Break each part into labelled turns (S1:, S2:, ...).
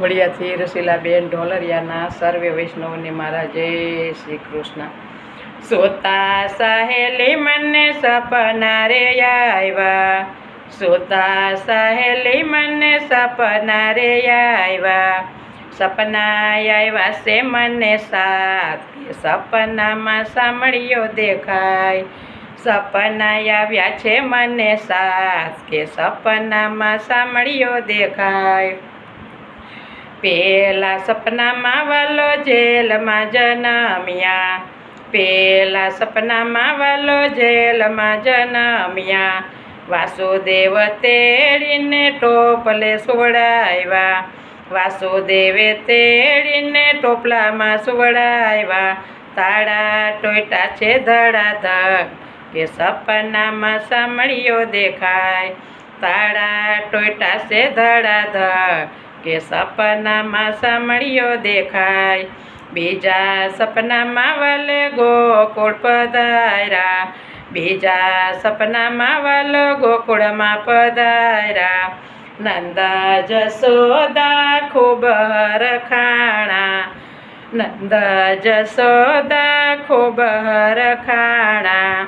S1: વડિયાથી રસીલાબેન ઢોલરિયાના સર્વે વૈષ્ણવને મારા જય શ્રી કૃષ્ણ. સોતા સહેલી મને સપના રે આવ્યા. સોતા સહેલી મને સપના રે આવ્યા. સપના આવ્યા છે મને કે સપનામાં સાંભળ્યો દેખાય. સપના આવ્યા છે મને સાત કે સપનામાં સાંભળ્યો દેખાય. પેલા સપનામાં વાલો જેલમાં જનમ્યા. પેલા સપનામાં વાલો જેલમાં જનમ્યા. વાસુદેવ તેડીને ટોપલે સુવડાવ્યા. વાસુદેવે તેડીને ટોપલામાં સુવડાવ્યા. તાળા ટોયટા છે ધડાધડ કે સપનામાં સાંભળ્યો દેખાય. તાળા ટોયટા છે ધડાધડ કે સપનામાં સાંભળ્યો દેખાય. બીજા સપનામાં વલ ગોકુળ પધાર્યા. બીજા સપનામાં વલ ગોકુળમાં પધાર્યા. નંદ જસોદા ખૂબ રખાણા. નંદ જસોદા ખૂબ રખાણા.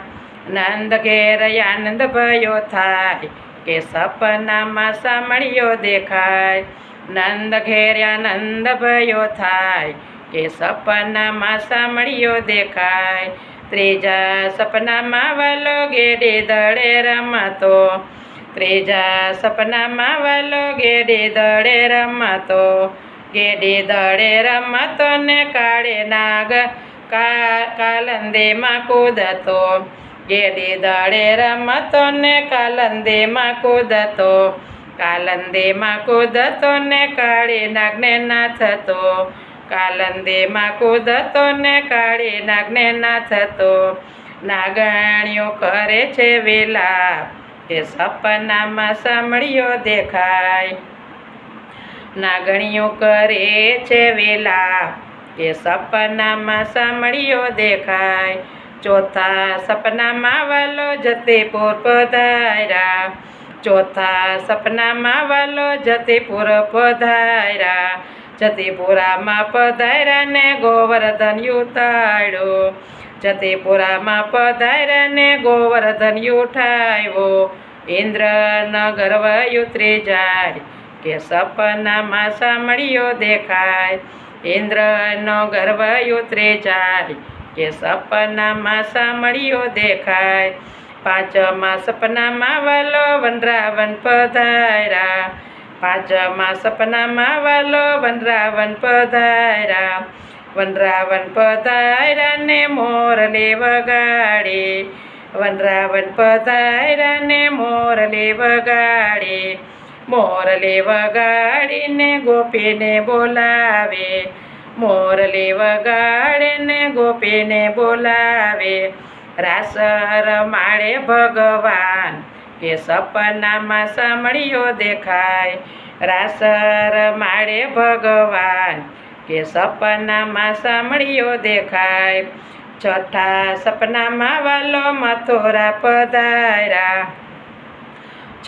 S1: નંદ ઘેર આનંદ ભયો થાય. કે સપનામાં સાંભળ્યો દેખાય. નંદ ઘેર્યા નંદ ભયો થાય કે સપનામાં સાંભળ્યો દેખાય. ત્રીજા સપનામાં વાલો ગેડે દળે રમાતો. ત્રીજા સપનામાં વાલો ગેડે દળે રમાતો. ગેડે દળે રમાતો ને કાળે નાગ કાલંદેમાં કૂદતો. ગેડી દળે રમતો ને કાલંદેમાં કૂદતો. કાલંદેમાં કૂદતો ને કાળી નાગને નાથતો કાલંદેમાં કૂદતો ને કાળી નાગને નાથતો નાગણીઓ કરે છે વિલાપ કે સપનામાં સાંભળ્યો દેખાય. નાગણીઓ કરે છે વેલા, કે સપનામાં સાંભળ્યો દેખાય. ચોથા સપનામાં વાલો જતે પોર પધાર્યા ચોથા સપનામાં વાલો જતીપુર પધાર્યા. જતીપુરામાં પધાર્યા ને ગોવર્ધન ઉતાડ્યો જતીપુરામાં પધાર્યા ને ગોવર્ધન ઉઠાવ્યો. ગર્વ ઉતરી જાય, કે સપનામાં સાંભળ્યો દેખાય. ઇન્દ્રનો ગર્વ ઉતરી જાય, કે સપનામાં સાંભળ્યો દેખાય. પાંચમા સપનામાં વાલો વનરાવન પધાર્યા. પાંચમા સપનામાં વાલો વનરાવન પધાર્યા. વનરાવન પધાર્યા ને મોરલે વગાડે વનરાવન પધાર્યા ને મોરલે વગાડે મોરલે વગાડીને ગોપીને બોલાવે. મોરલે વગાડીને ગોપીને બોલાવે. રાસ રમાડે ભગવાન, કે સપનામાં સાંભળ્યો દેખાય. રાસ રમાડે ભગવાન, કે સપનામાં સાંભળ્યો દેખાય. છઠ્ઠા સપનામાં વાલો મથુરા પધાર્યા.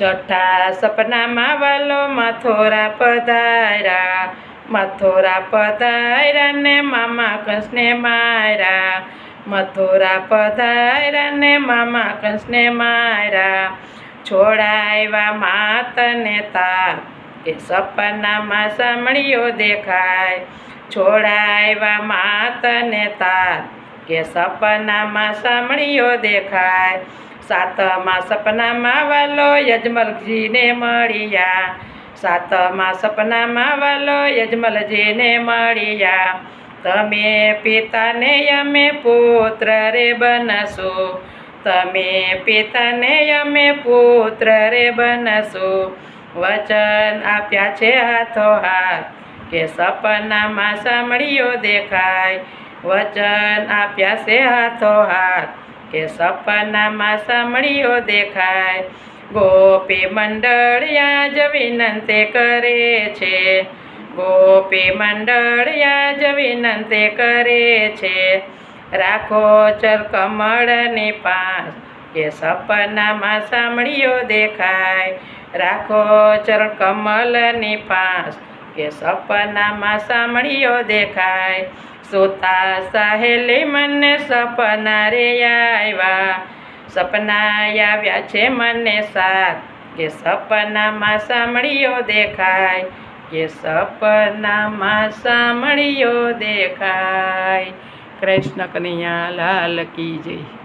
S1: છઠ્ઠા સપનામાં વાલો મથુરા પધાર્યા. મથુરા પધાર્યા ને મામા કૃષ્ણે માર્યા. મથુરા પધાર્યા મામા કૃષ્ણે માર્યા છોડાવ્યા માતને તાર. કે સપનામાં સાંભળ્યો દેખાય છોડાવ્યા માતને તાર. કે સપનામાં સાંભળ્યો દેખાય, સાતમાં સપનામાં વાલો યજમલજીને મળ્યા. સાતમાં સપનામાં વાલો યજમલજીને મળ્યા. તમે પિતાને અમે પુત્ર રે બનશો. તમે પિતાને અમે પુત્ર રે બનશો. વચન આપ્યા છે હાથો હાથ, કે સપનામાં સાંભળ્યો દેખાય. વચન આપ્યા છે હાથો હાથ, કે સપનામાં સાંભળ્યો દેખાય. ગોપી મંડળિયા જ વિનંતી કરે છે. ગોપી મંડળિયા જ વિનંતી કરે છે. રાખો ચર કમળની પાસ કે સપનામાં સાંભળ્યો દેખાય. રાખો ચર કમલની પાસ કે સપનામાં સાંભળ્યો દેખાય. સોતા સહેલી મને સપના રે આવ્યા. સપના આવ્યા છે મને સાથ કે સપનામાં સાંભળ્યો દેખાય. કે સપનામાં સાંભળ્યો દેખાય. કૃષ્ણ કનૈયા લાલ કી જય.